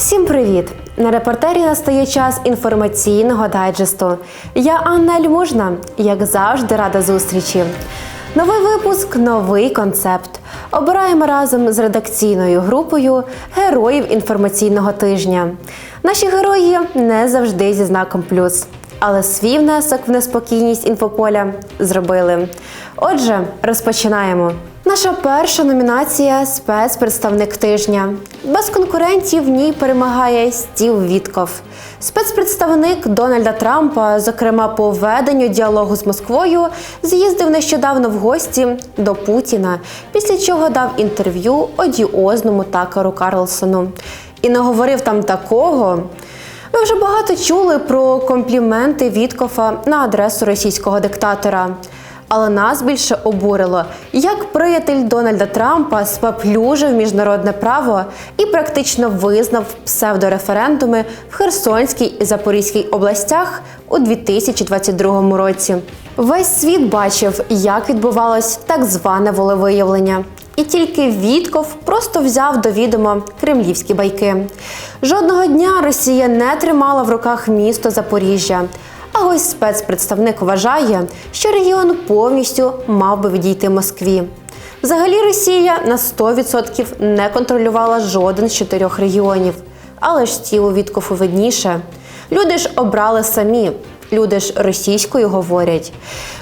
Всім привіт! На репортері настає час інформаційного дайджесту. Я Анна Альмужна, як завжди, рада зустрічі. Новий випуск, новий концепт. Обираємо разом з редакційною групою героїв інформаційного тижня. Наші герої не завжди зі знаком плюс, але свій внесок в неспокійність інфополя зробили. Отже, розпочинаємо. Наша перша номінація спецпредставник тижня. Без конкурентів в ній перемагає Стів Вітков. Спецпредставник Дональда Трампа, зокрема по веденню діалогу з Москвою, з'їздив нещодавно в гості до Путіна, після чого дав інтерв'ю одіозному Такеру Карлсону. І наговорив там такого. Ви вже багато чули про компліменти Віткофа на адресу російського диктатора. Але нас більше обурило, як приятель Дональда Трампа споплюжив міжнародне право і практично визнав псевдореферендуми в Херсонській і Запорізькій областях у 2022 році. Весь світ бачив, як відбувалось так зване волевиявлення. І тільки Вітков просто взяв до відома кремлівські байки. Жодного дня Росія не тримала в руках місто Запоріжжя. А ось спецпредставник вважає, що регіон повністю мав би відійти Москві. Взагалі Росія на 100% не контролювала жоден з чотирьох регіонів. Але ж тіло Віткофу видніше. Люди ж обрали самі. Люди ж російською говорять.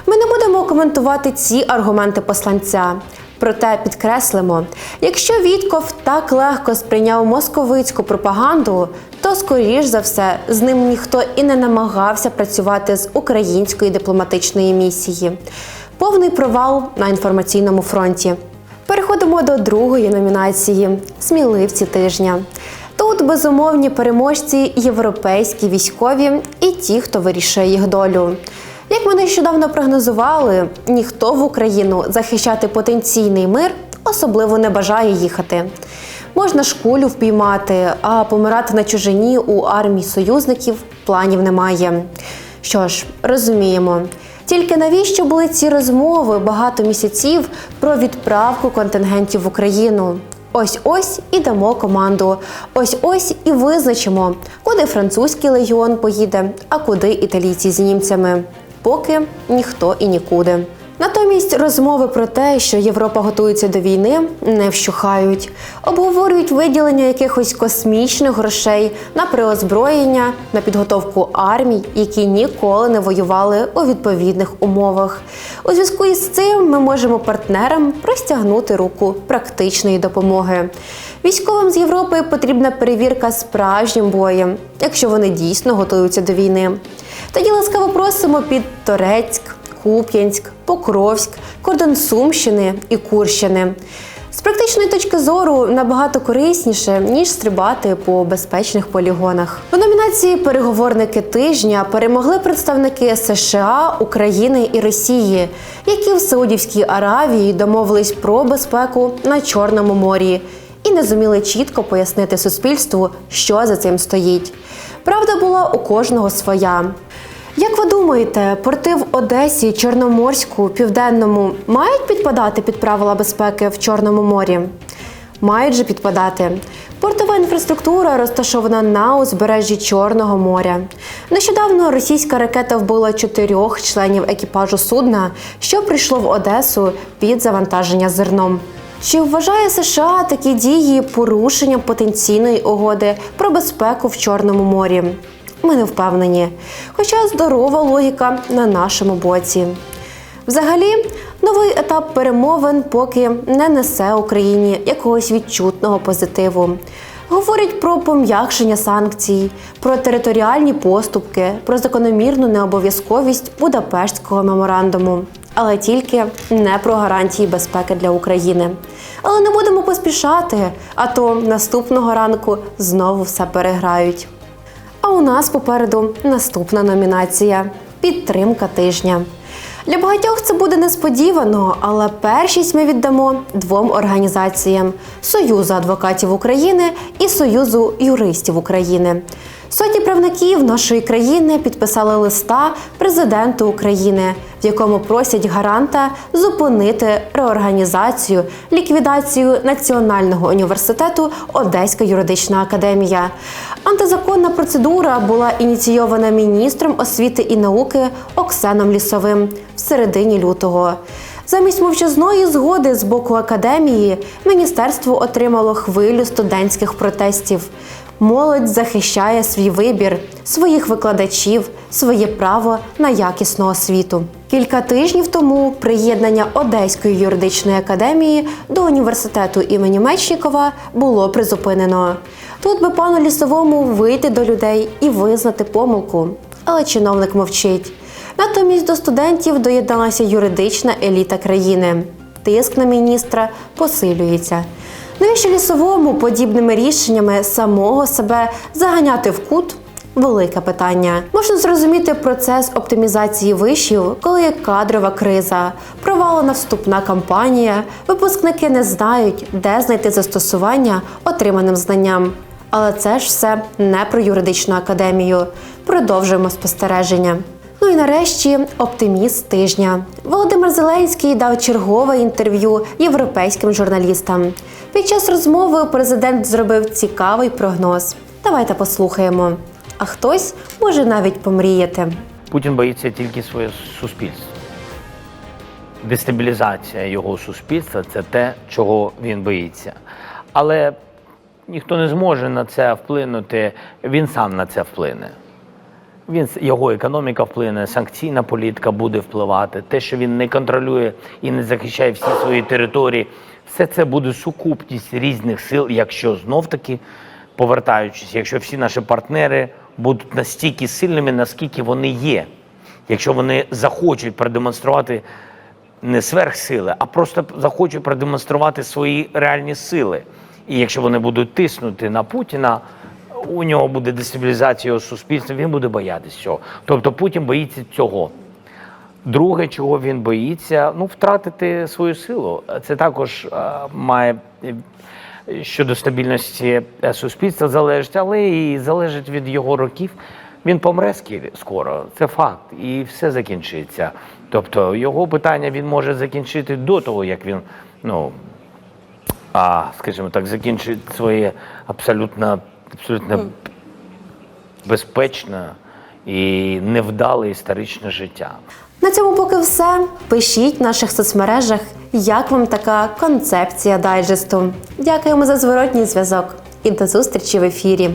Ми не будемо коментувати ці аргументи посланця. Проте підкреслимо, якщо Вітков так легко сприйняв московицьку пропаганду, то скоріш за все з ним ніхто і не намагався працювати з української дипломатичної місії. Повний провал на інформаційному фронті. Переходимо до другої номінації Сміливці тижня. Тут безумовні переможці європейські військові і ті, хто вирішує їх долю. Як ми нещодавно прогнозували, ніхто в Україну захищати потенційний мир особливо не бажає їхати. Можна шкулю впіймати, а помирати на чужині у армії союзників планів немає. Що ж, розуміємо. Тільки навіщо були ці розмови багато місяців про відправку контингентів в Україну? Ось ось і дамо команду. Ось ось і визначимо, куди французький легіон поїде, а куди італійці з німцями. Поки ніхто і нікуди. Натомість розмови про те, що Європа готується до війни, не вщухають. Обговорюють виділення якихось космічних грошей на переозброєння, на підготовку армій, які ніколи не воювали у відповідних умовах. У зв'язку із цим ми можемо партнерам простягнути руку практичної допомоги. Військовим з Європи потрібна перевірка справжнім боєм, якщо вони дійсно готуються до війни. Тоді ласкаво просимо під Торецьк. Куп'янськ, Покровськ, кордон Сумщини і Курщини. З практичної точки зору набагато корисніше ніж стрибати по безпечних полігонах. У номінації Переговорники тижня перемогли представники США, України і Росії, які в Саудівській Аравії домовились про безпеку на Чорному морі і не зуміли чітко пояснити суспільству, що за цим стоїть. Правда була у кожного своя. Як ви думаєте, порти в Одесі, Чорноморську, Південному мають підпадати під правила безпеки в Чорному морі? Мають же підпадати. Портова інфраструктура розташована на узбережжі Чорного моря. Нещодавно російська ракета вбила чотирьох членів екіпажу судна, що прийшло в Одесу під завантаження зерном. Чи вважає США такі дії порушенням потенційної угоди про безпеку в Чорному морі? Ми не впевнені, хоча здорова логіка на нашому боці. Взагалі, новий етап перемовин поки не несе Україні якогось відчутного позитиву. Говорять про пом'якшення санкцій, про територіальні поступки, про закономірну необов'язковість Будапештського меморандуму, але тільки не про гарантії безпеки для України. Але не будемо поспішати, а то наступного ранку знову все переграють. А у нас попереду наступна номінація підтримка тижня. Для багатьох це буде несподівано, але першість ми віддамо двом організаціям: Союзу адвокатів України і Союзу юристів України. Сотні правників нашої країни підписали листа президенту України, в якому просять гаранта зупинити реорганізацію, ліквідацію Національного університету Одеська юридична академія. Антизаконна процедура була ініційована міністром освіти і науки Оксаном Лісовим в середині лютого. Замість мовчазної згоди з боку академії міністерство отримало хвилю студентських протестів. Молодь захищає свій вибір, своїх викладачів, своє право на якісну освіту. Кілька тижнів тому приєднання Одеської юридичної академії до університету імені Мечнікова було призупинено. Тут би пану лісовому вийти до людей і визнати помилку. Але чиновник мовчить. Натомість до студентів доєдналася юридична еліта країни. Тиск на міністра посилюється. Навіщо лісовому подібними рішеннями самого себе заганяти в кут? Велике питання. Можна зрозуміти процес оптимізації вишів, коли є кадрова криза, провалена вступна кампанія, випускники не знають, де знайти застосування отриманим знанням. Але це ж все не про юридичну академію. Продовжуємо спостереження. Ну і нарешті оптиміст тижня. Володимир Зеленський дав чергове інтерв'ю європейським журналістам. Під час розмови президент зробив цікавий прогноз. Давайте послухаємо. А хтось може навіть помріяти. Путін боїться тільки своє суспільство. Дестабілізація його суспільства це те, чого він боїться. Але ніхто не зможе на це вплинути, він сам на це вплине. Він його економіка вплине, санкційна політика буде впливати. Те, що він не контролює і не захищає всі свої території, все це буде сукупність різних сил, якщо знов таки повертаючись, якщо всі наші партнери будуть настільки сильними, наскільки вони є, якщо вони захочуть продемонструвати не сверхсили, а просто захочуть продемонструвати свої реальні сили. І якщо вони будуть тиснути на Путіна, у нього буде дестабілізація суспільства, він буде боятися цього. Тобто Путін боїться цього. Друге, чого він боїться, ну втратити свою силу. Це також е, має е, щодо стабільності е, суспільства залежить, але і залежить від його років. Він помре скоро, це факт, і все закінчиться. Тобто його питання він може закінчити до того, як він, ну а, скажімо так, закінчить своє абсолютно, абсолютно безпечне і невдале історичне життя. На цьому поки все. Пишіть в наших соцмережах, як вам така концепція дайджесту. Дякуємо за зворотній зв'язок і до зустрічі в ефірі.